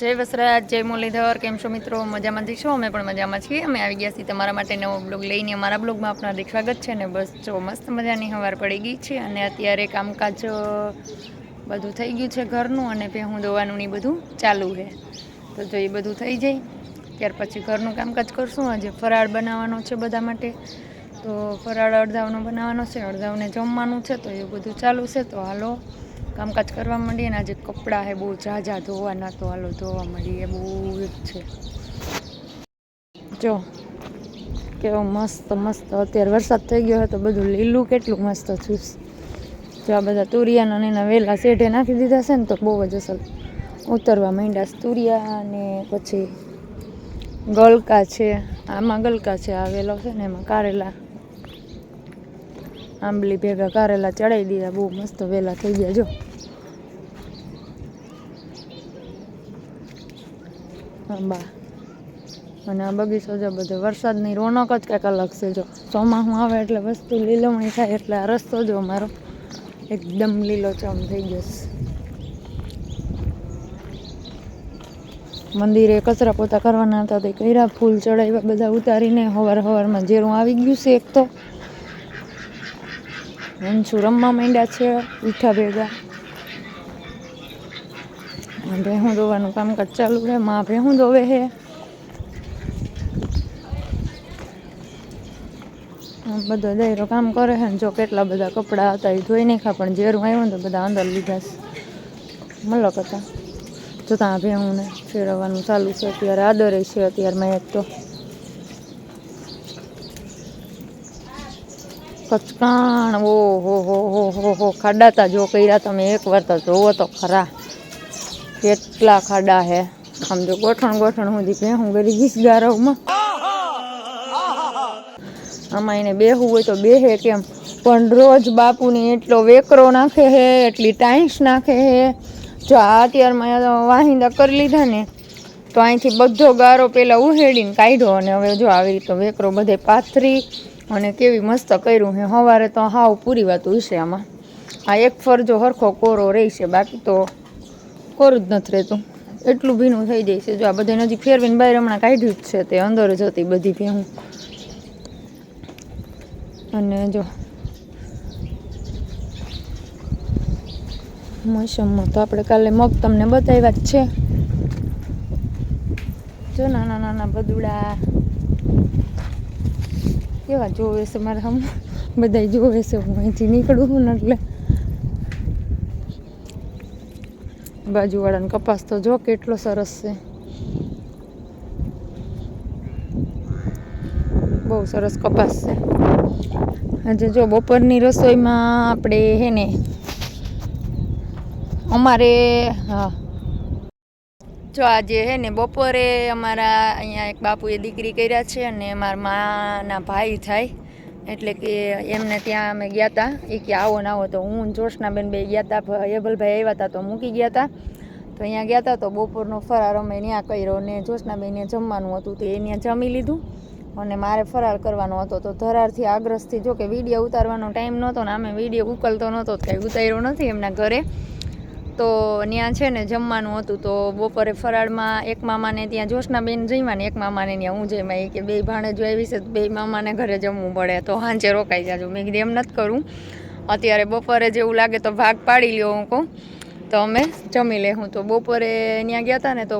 જય વસરાજ, જય મુરલીધર, કેમ છો મિત્રો? મજામાં છો? અમે પણ મજામાં છીએ. અમે આવી ગયા છીએ તમારા માટે નવો બ્લોગ લઈને. અમારા બ્લોગમાં આપણા હાર્દિક સ્વાગત છે ને બસ જો મસ્ત મજાની હવાર પડી ગઈ છે અને અત્યારે કામકાજ બધું થઈ ગયું છે ઘરનું અને ભેહું દોવાનું ને બધું ચાલુ છે. તો જો એ બધું થઈ જાય, ત્યાર પછી ઘરનું કામકાજ કરશું. આજે ફરાળ બનાવવાનો છે બધા માટે. તો ફરાળ અડધાવનો બનાવવાનો છે અડધાવને જમવાનું છે, તો એ બધું ચાલુ છે. તો હાલો કામકાજ કરવા માંડીએ ને આજે કપડાં હે બહુ ઝાઝા ધોવાના તો હાલો ધોવા માંડીએ, બહુ જ છે. જો, કેવો મસ્ત મસ્ત. અત્યારે વરસાદ થઈ ગયો હોય તો બધું લીલું કેટલું મસ્ત થયું જો આ બધા તુરિયાના એના વેલા શેઢે નાખી દીધા છે ને તો બહુ જ અસર ઉતરવા માંડ્યા તુરિયા અને પછી ગલકા છે. આમાં ગલકા છે, આ વેલો છે ને એમાં કારેલા. આંબલી ભેગા કારેલા ચડાવી દીધા, બહુ મસ્ત વેલા થઈ ગયા, જો. આંબા. અને આ બગીચો જો બધો. વરસાદની રોનક જ કંઈક અલગ છે. જો ચોમાસું આવે એટલે વસ્તુ લીલવણી થાય એટલે આ રસ્તો જો મારો એકદમ લીલોચમ થઈ ગયો છે. મંદિરે કચરા પોતા કરવાના હતા તે કર્યા. ફૂલ ચડાવ્યા બધા ઉતારીને હવાર હવારમાં ઝેરું આવી ગયું છે એક તો. વંશુ રમવા માંડ્યા છે ઉઠા ભેગા. ભેહું ધોવાનું કામકાજ ચાલુ રહે માં ભેહું ધોવે છે? બધો દાયરો કામ કરે છે જો કેટલા બધા કપડાં હતા એ ધોઈ નાખ્યા, પણ ઝેરું આવ્યું ને તો બધા અંદર લીધા છે. મલક હતા. જો ત્યાં ભેહું ને ફેરવવાનું ચાલુ છે, અત્યારે આદરે છે અત્યારમાં એક તો. કચકાણ ઓ હો હો હો હો ખાડાતા જો કર્યા તમે એક વાર તો જોવો તો ખરા. કેટલા ખાડા હે. સમજો ગોઠણ ગોઠણ ગોઠણ સુધી ભેહું કરી ગીસ ગારવમાં આમાં એને બેહવું હોય તો બેહે કેમ? પણ રોજ બાપુને એટલો વેકરો નાખે હે, એટલી ટાઈમ્સ નાખે હે. જો આ અત્યારમાં વાહિંદા કરી લીધા ને, તો અહીંથી બધો ગારો પેલા ઉહેડીને કાઢ્યો અને હવે જો આવી રીતે વેકરો બધે પાથરી અને કેવી મસ્ત કર્યું હે. સવારે તો હાવ પૂરી વાત હશે આમાં. આ એક ફરજો હરખો કોરો રહેશે બાકી તો કોરું જ નથી રહેતું. એટલું ભીનું થઈ જાય છે. જો આ બધા નજીક ફેરવીને બહાર હમણાં કાઢ્યું જ છે તે. અંદર જ હતી બધી ભેહું અને જો. મોસમમાં તો આપણે કાલે મગ તમને બતાવ્યા જ છે. જો નાના નાના બદુડા. કેવા જોવે છે મારે હમ. બધા જોવે છે. હું અહીંથી નીકળું એટલે. બાજુવાળાનો કપાસ તો જો કેટલો સરસ છે. બહુ સરસ કપાસ છે. આજે જો બપોરની રસોઈમાં આપણે હે ને અમારે, હા. જો આજે હે ને બપોરે અમારા અહીંયા એક બાપુએ દીકરી કર્યા છે અને મારા માના ભાઈ થાય. એટલે કે એમને ત્યાં અમે ગયા હતા એ કે આવો ને આવો. તો હું જોશનાબેન બે ગયા હતા હેબલભાઈ આવ્યા હતા તો મૂકી ગયા હતા તો અહીંયા ગયા હતા તો બપોરનો ફરાર અમે ત્યાં કર્યો ને જોશનાબેને જમવાનું હતું તો એ ત્યાં જમી લીધું. અને મારે ફરાર કરવાનો હતો. તો ધરારથી આગ્રસથી જો કે વીડિયો ઉતારવાનો ટાઈમ નહોતો ને અમે વીડિયો ઉકલતો નહોતો કાંઈ ઉતાર્યો નથી એમના ઘરે. તો ત્યાં છે ને જમવાનું હતું તો બપોરે ફરાળમાં એક મામાને ત્યાં જોશનાબેન જમ્યા ને એક મામાને ત્યાં હું એ કે બે ભાણેજો આવી છે બે મામાને ઘરે જમવું પડે. તો હાંચે રોકાઈ જાજો. મેં કીધું એમ નથી કરું. અત્યારે બપોરે જેવું લાગે તો ભાગ પાડી લ્યો હું કહું. તો અમે જમી લે હું. તો બપોરે ત્યાં ગયા હતા ને તો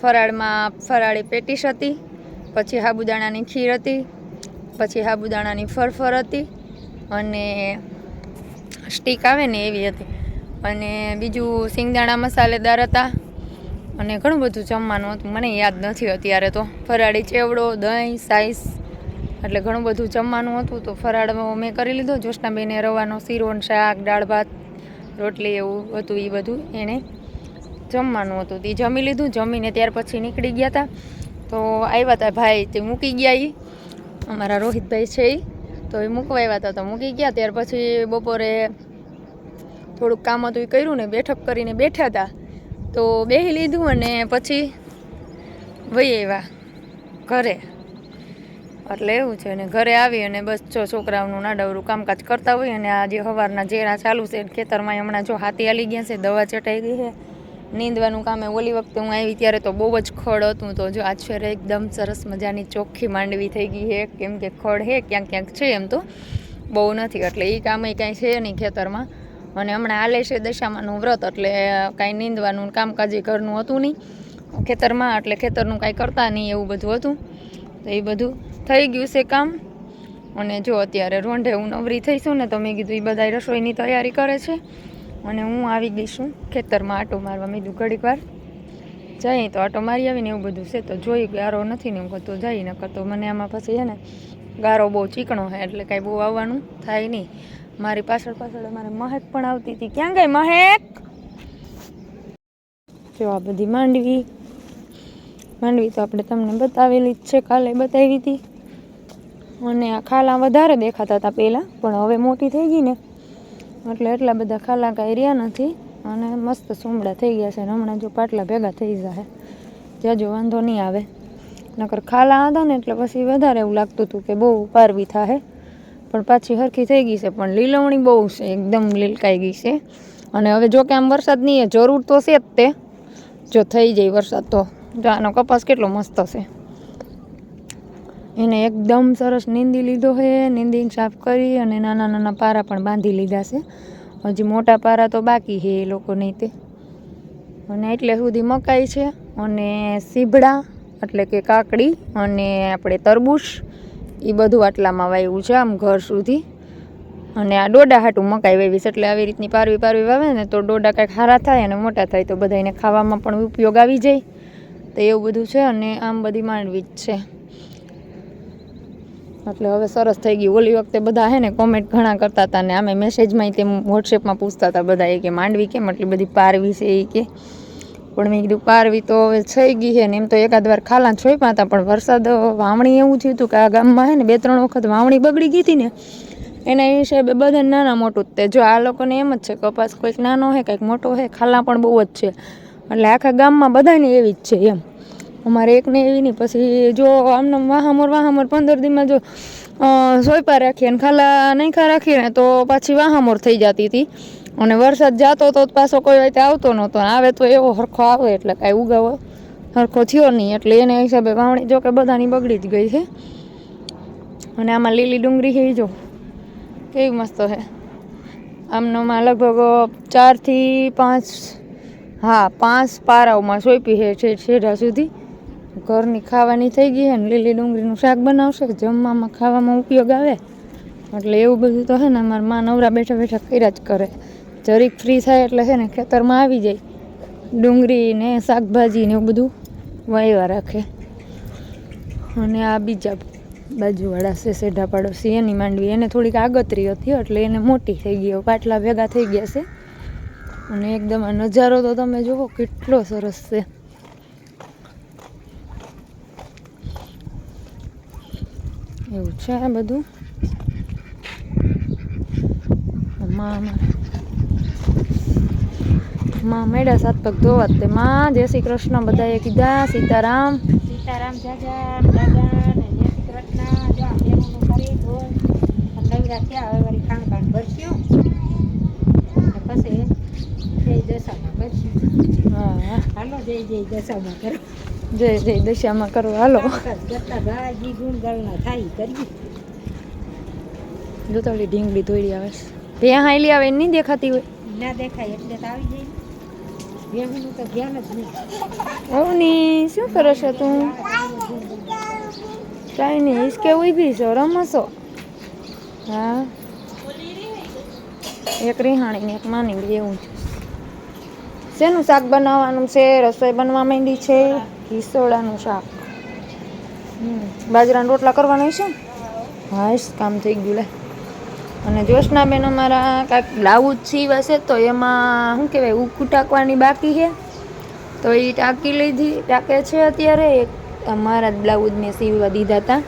ફરાળમાં ફરાળી પેટીસ હતી, પછી સાબુદાણાની ખીર હતી, પછી સાબુદાણાની ફરફર હતી અને સ્ટીક આવે ને એવી હતી. અને બીજું સિંગદાણા મસાલેદાર હતા. અને ઘણું બધું જમવાનું હતું. મને યાદ નથી અત્યારે તો. ફરાળી ચેવડો, દહીં, સાઈસ, એટલે ઘણું બધું જમવાનું હતું. તો ફરાળ મેં કરી લીધો. જોશનાબેને રવાનો શીરોન શાક, દાળ ભાત, રોટલી એવું હતું એ બધું એણે જમવાનું હતું. તે જમી લીધું. જમીને ત્યાર પછી નીકળી ગયા હતા તો આવ્યા હતા ભાઈ તે મૂકી ગયા એ અમારા રોહિતભાઈ છે એ તો એ મૂકવા આવ્યા હતા તો મૂકી ગયા. ત્યાર પછી બપોરે થોડુંક કામ હતું એ કર્યું ને, બેઠક કરીને બેઠા હતા તો બેહી લીધું અને પછી વહી આવ્યા ઘરે. એટલે એવું છે ને, ઘરે આવી અને બસ જો છોકરાઓનું નાડવરું કામકાજ કરતા હોય અને આ જે સવારના ઝેરા ચાલુ છે, ખેતરમાં હમણાં જો હાથી હાલી ગયા છે, દવા ચટાઈ ગઈ છે. નીંદવાનું કામ ઓલી વખતે હું આવી ત્યારે તો બહુ જ ખડ હતું, તો જો આશ્ચર્ય એકદમ સરસ મજાની ચોખ્ખી માંડવી થઈ ગઈ છે, કેમ કે ખડ છે, ક્યાંક ક્યાંક છે એમ તો બહુ નથી, એટલે એ કામ કાંઈ છે નહીં ખેતરમાં. અને હમણાં હાલે છે દશામાનું વ્રત, એટલે કાંઈ નીંદવાનું કામકાજ ઘરનું હતું નહીં. ખેતરમાં, એટલે ખેતરનું કાંઈ કરતા નહીં એવું બધું હતું. તો એ બધું થઈ ગયું છે કામ. અને જો અત્યારે રોંઢે હું નવરી થઈશું ને, તો મેં કીધું એ બધા રસોઈની તૈયારી કરે છે. અને હું આવી ગઈ છું ખેતરમાં આટો મારવા. મેં ઘડીક વાર જઈએ તો આટો મારી આવીને એવું બધું છે. તો જોઈ ગારો નથી ને એવું તો જઈ ન કરતો મને આમાં પછી છે ને, ગારો બહુ ચીકણો છે, એટલે કાંઈ બહુ આવવાનું થાય નહીં. મારી પાછળ પાછળ અમારે મહેક પણ આવતી હતી. ક્યાં ગઈ મહેક? જો આ બધી માંડવી. માંડવી તો આપણે તમને બતાવેલી જ છે, કાલે બતાવી હતી. અને આ ખાલા વધારે દેખાતા હતા પહેલાં, પણ હવે મોટી થઈ ગઈ ને. એટલે એટલા બધા ખાલા કાંઈ રહ્યા નથી અને મસ્ત સુમડા થઈ ગયા છે અને હમણાં જો પાટલા ભેગા થઈ જશે જો વાંધો નહીં આવે. નકર ખાલા હતા ને એટલે પછી વધારે એવું લાગતું હતું કે બહુ પારવી થાહે. પણ પાછી હરખી થઈ ગઈ છે, પણ લીલવણી બહુ છે, એકદમ લીલકાઈ ગઈ છે. અને હવે જો કે આમ વરસાદ નહીં જરૂર તો છે જ તે. જો થઈ જાય વરસાદ તો. જો આનો કપાસ કેટલો મસ્ત છે. એને એકદમ સરસ નીંદી લીધો છે નીંદી સાફ કરી અને નાના નાના પારા પણ બાંધી લીધા છે. હજી મોટા પારા તો બાકી છે એ લોકો નહીં તે. અને એટલે સુધી મકાઈ છે અને સીભડા એટલે કે કાકડી અને આપણે તરબૂચ એ બધું આટલામાં વાવ્યું છે આમ ઘર સુધી. અને આ ડોડા હાટું મકાઈ વાવી છે એટલે આવી રીતની પારવી પારવી વાવે ને તો ડોડા કાંઈક સારા થાય અને મોટા થાય તો બધાને ખાવામાં પણ ઉપયોગ આવી જાય. તો એવું બધું છે અને આમ બધી માંડવી જ છે. એટલે હવે સરસ થઈ ગયું. ઓલી વખતે બધા હે ને કોમેન્ટ ઘણા કરતા હતા ને આમે મેસેજમાં તેમ વોટ્સએપમાં પૂછતા હતા બધા એ કે માંડવી કેમ એટલી બધી પારવી છે એ કે. પણ મેં કીધું, પારવી તો હવે થઈ ગઈ છે ને. એમ તો એકાદ વાર ખાલા છોઈપા હતા, પણ વરસાદ વાવણી એવું થયું હતું કે આ ગામમાં હે ને બે ત્રણ વખત વાવણી બગડી ગઈ હતી ને, એના હિસાબે બધા નાના મોટું જ તે. જો આ લોકોને એમ જ છે કપાસ કોઈક નાનો છે કંઈક મોટો છે ખાલા પણ બહુ જ છે. એટલે આખા ગામમાં બધાને એવી જ છે એમ. અમારે એકને એવી નહીં, પછી જો આમને વાહામોર વાહામોર પંદર દીમાં જો સોયપા રાખીએ ને ખાલા નહીં ખા રાખીએ ને તો પાછી વાહામોર થઈ જતી હતી. અને વરસાદ જતો તો પાછો કોઈ રીતે આવતો નહોતો આવે તો એવો હરખો આવે એટલે કાંઈ ઉગાવો હરખો થયો નહીં. એટલે એને હિસાબે વાવણી જો કે બધાની બગડી જ ગઈ છે. અને આમાં લીલી ડુંગળી છે એ જો. કેવી મસ્ત છે. આમનોમાં લગભગ ચારથી પાંચ, હા, પાંચ પારાઓમાં સોંપી છે છેડા સુધી. ઘરની ખાવાની થઈ ગઈ છે ને લીલી ડુંગળીનું શાક બનાવશે. જમવામાં ખાવામાં ઉપયોગ આવે. એટલે એવું બધું તો છે ને મારા મા નવરા બેઠા બેઠા કર્યા જ કરે. જરીક ફ્રી થાય એટલે છે ને ખેતરમાં આવી જાય. ડુંગળી ને શાકભાજી ને એવું બધું વાવ્યા રાખે. અને આ બીજા બાજુવાળા છે સેઢા પાડોશી, એની માંડવી. એને થોડીક આગતરી હતી એટલે એને મોટી થઈ ગયો પાટલા ભેગા થઈ ગયા છે. અને એકદમ આ નજારો તો તમે જુઓ કેટલો સરસ છે. એવું છે આ બધું? માં માં મેળા સાત પગ ધોવા તે. માં જય શ્રી કૃષ્ણ બધાએ કીધા સીતારામ. સીતારામ જાજા દાદા ને જય શ્રી કૃષ્ણ. જો આ બેનોનું કરી ધોઈ નવરા થયા હવે વળી ખાણ ખાણ અને પછી જય દશામાં ભરસ્યું હા. હાલો જય જય દશામાં કરો. જય જય દશામાં કરો. હાલો. કરતા ગાજી ગુણ ગણના થાય કરી ઢીંગલી દોડી આવે ત્યાં હાઈલી આવે નહીં દેખાતી હોય. ના દેખાય એટલે તો આવી જાય ઓની, શું કરો છો તું? કાંઈ નહીં, હિસકે ઊભી છો, રમશો. હા. એક રીહાણી એક માની એવું છે. શેનું શાક બનાવવાનું છે? રસોઈ બનવા માંડી છે? હિસોડાનું શાક. બાજરાના રોટલા કરવાના છે હાશ કામ થઈ ગયું, લે. અને જ્યોત્સનાબેન અમારા કાંઈક બ્લાઉઝ સીવા છે તો એમાં શું કહેવાય ઊખું ટાંકવાની બાકી છે. તો એ ટાંકી લીધી, ટાંકે છે અત્યારે. એક અમારા જ બ્લાઉઝ મેં સીવવા દીધા હતા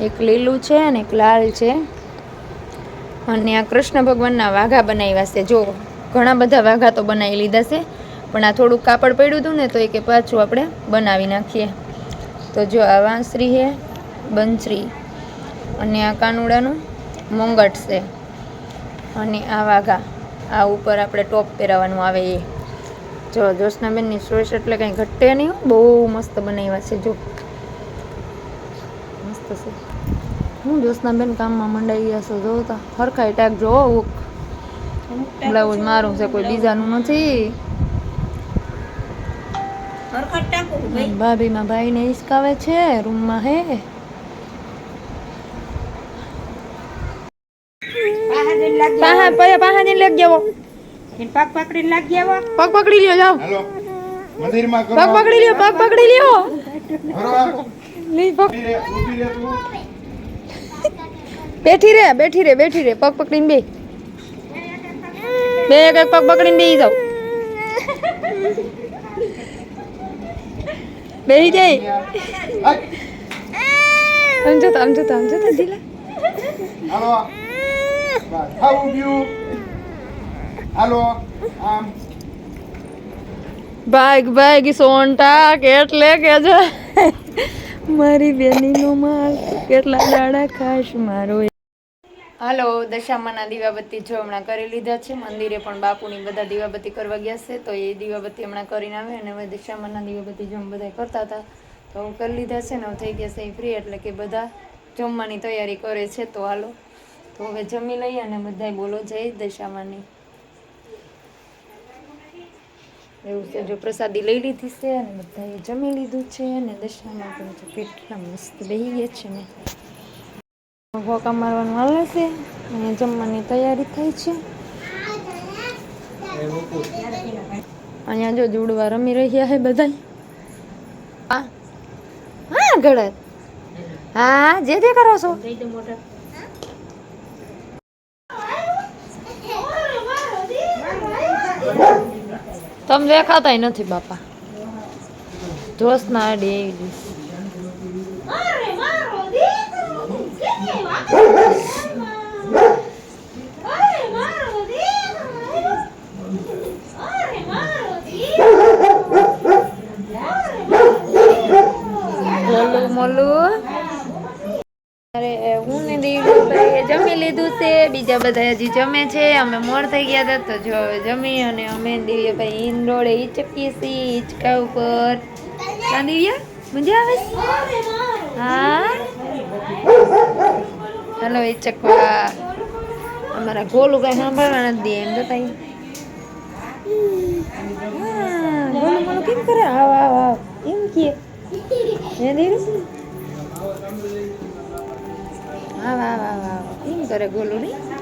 એક લીલું છે અને એક લાલ છે. અને આ કૃષ્ણ ભગવાનના વાઘા બનાવ્યા છે. જો, ઘણા બધા વાઘા તો બનાવી લીધા છે. પણ આ થોડુંક કાપડ પડ્યું હતું ને તો એ કે પાછું આપણે બનાવી નાખીએ. તો જો આ વાંસરી છે, બંસરી. અને આ કાનુડાનું મોંગટ છે અને આ વાઘા આ ઉપર આપણે ટોપ પહેરાવાનું આવે એ. જો જોશનાબેનની ચોઈસ એટલે કંઈ ઘટે નહીં. બહુ મસ્ત બનાવ્યા છે જો. મસ્ત છે. હું જોશનાબેન કામમાં મંડાઈ ગયા છો જોતા હરખા ટાક જો અમુક બ્લાઉઝ મારું છે કોઈ બીજાનું નથી. ભાભીમાં ભાઈને હિસકાવે છે રૂમમાં હે. લેગ આવો. પગ પકડીને લાગી આવો. પગ પકડી લ્યો જાઓ. હાલો. મંદિરમાં પગ પકડી લ્યો પગ પકડી લ્યો. નહીં બેઠી રે બેઠી રે બેઠી રે. પગ પકડીને બે બે એક એક પગ પકડીને બેસી જાવ બેહી જાય. આમ જોતા આમ જોતા આમ જોતા દિલા. હાલો. હાઉ હાલો આમ. ભાગ ભાગ સોન્ટા કેટલે કે છે? મારી બેનીનો માલ કેટલા દાડા ખાશ મારો હાલો દશામાના દીવાબત્તી જો હમણાં કરી લીધા છે. મંદિરે પણ બાપુની બધા દીવાબત્તી કરવા ગયા છે તો એ દીવાબત્તી હમણાં કરીને આવે અને હવે દશામાના દીવાબત્તી જો બધા કરતા હતા તો કરી લીધા છે ને થઈ ગયા છે ફ્રી એટલે કે બધા જમવાની તૈયારી કરે છે તો હાલો. તો હવે જમી લઈએ અને બધાય બોલો જય દશામાની. એવું છે. જો પ્રસાદી લઈ લીધી છે અને બધાએ જમી લીધું છે અને દશામાં પણ જો કેટલા મસ્ત બેહી ગયા છે ને. ભોકા મારવાનું હાલે છે અને જમવાની તૈયારી થઈ છે. અહીંયા જો જુડવા રમી રહ્યા છે બધા હા. ગળત. હા, જે જે કરો છો. દઈ તમે દેખાતા નથી બાપા. જોશ ના અડી બીજા બધા હજી જમે છે, અમે મોર થઈ ગયા હતા, તો જો હવે જમી અને અમે દિવ્યભાઈ ઈંડોળે ઈચકીએ છીએ હિંચકા ઉપર. હા, દિવ્યા? મજા આવે? હા? હલો ઈચકવા અમારા ગોલું કઈ સાંભળવા નથી દે, એમ તો મોલું કેમ કરે? આવ આવ આવ. એમ કે. હે હા વાહ વાહ વાહ એમ કરે ગોલું નહીં